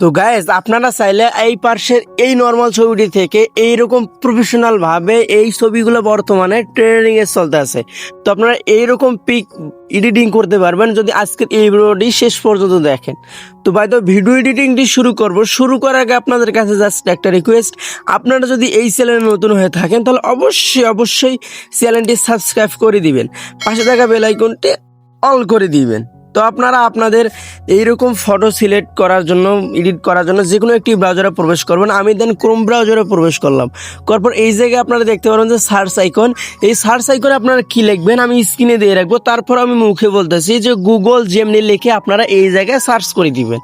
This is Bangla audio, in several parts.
তো গায়েস আপনারা চাইলে এই পার্শ্বের এই নর্মাল ছবিটি থেকে এইরকম প্রফেশনাল ভাবে এই ছবিগুলো বর্তমানে ট্রেনিং এ চলতে আছে। তো আপনারা এইরকম পিক এডিটিং করতে পারবেন যদি আজকের এই ভিডিওটি শেষ পর্যন্ত দেখেন। তো তো ভিডিও এডিটিংটি শুরু করব। শুরু করার আগে আপনাদের কাছে জাস্ট একটা রিকোয়েস্ট আপনারা যদি এই চ্যানেলে নতুন হয়ে থাকেন, তাহলে অবশ্যই অবশ্যই চ্যানেলটি সাবস্ক্রাইব করে দিবেন। পাশে থাকা বেল আইকনটি অল করে দিবেন। তো আপনারা আপনাদের এইরকম ফটো সিলেক্ট করার জন্য এডিট করার জন্য যে কোনো একটি ব্রাউজারে প্রবেশ করবেন। আমি দেন ক্রোম ব্রাউজারে প্রবেশ করলাম। পর এই জায়গায় আপনারা দেখতে পারবেন যে সার্চ আইকন এই সার্চ আইকনে আপনারা কি লিখবেন? আমি স্ক্রিনে দিয়ে রাখব। তারপর আমি মুখে বলতেছি যে গুগল যেমনি লিখে আপনারা এই জায়গায় সার্চ করে দিবেন।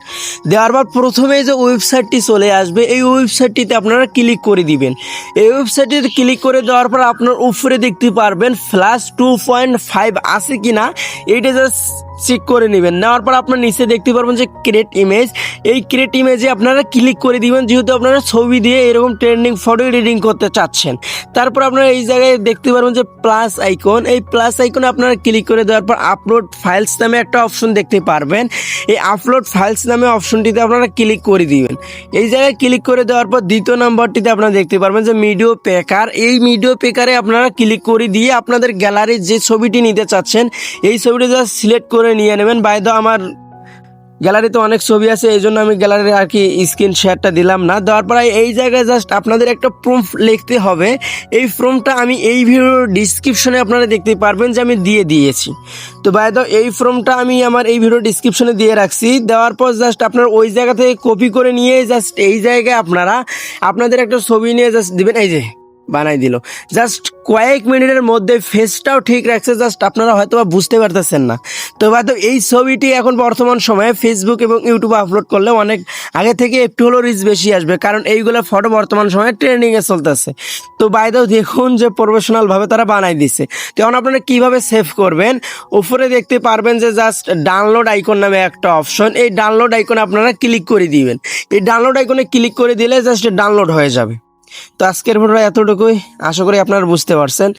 দেওয়ার পর প্রথমে যে ওয়েবসাইটটি চলে আসবে, এই ওয়েবসাইটটিতে আপনারা ক্লিক করে দিবেন। এই ওয়েবসাইটটিতে ক্লিক করে দেওয়ার পর আপনার উপরে দেখতে পারবেন ফ্ল্যাশ টু পয়েন্ট ফাইভ আছে কি না এইটা জাস্ট চেক করে নেবেন। নেওয়ার পর আপনার নিচে দেখতে পারবেন যে ক্রিয়েট ইমেজ এই ক্রিয়েট ইমেজে আপনারা ক্লিক করে দিবেন, যেহেতু আপনারা ছবি দিয়ে এরকম ট্রেন্ডিং ফটো এডিটিং করতে চাচ্ছেন। তারপর আপনারা এই জায়গায় দেখতে পারবেন যে প্লাস আইকন এই প্লাস আইকনে আপনারা ক্লিক করে দেওয়ার পর আপলোড ফাইলস নামে একটা অপশন দেখতে পারবেন। এই আপলোড ফাইলস নামে অপশনটিতে আপনারা ক্লিক করে দিবেন। এই জায়গায় ক্লিক করে দেওয়ার পর দ্বিতীয় নম্বরটিতে আপনারা দেখতে পারবেন যে মিডিও পেকার এই মিডিও পেকারে আপনারা ক্লিক করে দিয়ে আপনাদের গ্যালারির যে ছবিটি নিতে চাচ্ছেন, এই ছবিটি জাস্ট সিলেক্ট করে নিয়ে নেবেন। বাই বাইদ আমার গ্যালারিতে অনেক ছবি আছে, এই জন্য আমি গ্যালারির আর কি স্ক্রিন শেয়ারটা দিলাম না। দেওয়ার পরে এই জায়গায় জাস্ট আপনাদের একটা প্রুফ লিখতে হবে। এই ফর্মটা আমি এই ভিডিওর ডিসক্রিপশনে আপনারা দেখতে পারবেন যে আমি দিয়ে দিয়েছি। তো বাই বাইদ এই ফর্মটা আমি আমার এই ভিডিও ডিসক্রিপশনে দিয়ে রাখছি। দেওয়ার পর জাস্ট আপনার ওই জায়গা থেকে কপি করে নিয়ে জাস্ট এই জায়গায় আপনারা আপনাদের একটা ছবি নিয়ে জাস্ট দিবেন। এই যে বানাই দিল। জাস্ট কয়েক মিনিটের মধ্যে ফেসটাও ঠিক রাখছে জাস্ট আপনারা হয়তো বা বুঝতে পারতেছেন না। তো হয়তো এই ছবিটি এখন বর্তমান সময়ে ফেসবুক এবং ইউটিউবে আপলোড করলে অনেক আগে থেকে একটু হলেও রিচ বেশি আসবে, কারণ এইগুলো ফটো বর্তমান সময়ে ট্রেন্ডিংয়ে চলতেছে। তো বাইদেও দেখুন যে প্রফেশনালভাবে তারা বানাই দিছে। তো এখন আপনারা কীভাবে সেভ করবেন? উপরে দেখতে পারবেন যে জাস্ট ডাউনলোড আইকন নামে একটা অপশন এই ডাউনলোড আইকনে আপনারা ক্লিক করে দিবেন। এই ডাউনলোড আইকনে ক্লিক করে দিলে জাস্ট ডাউনলোড হয়ে যাবে। তো আজকের ভিডিও এতটুকুই। আশা করি আপনারা বুঝতে পারছেন।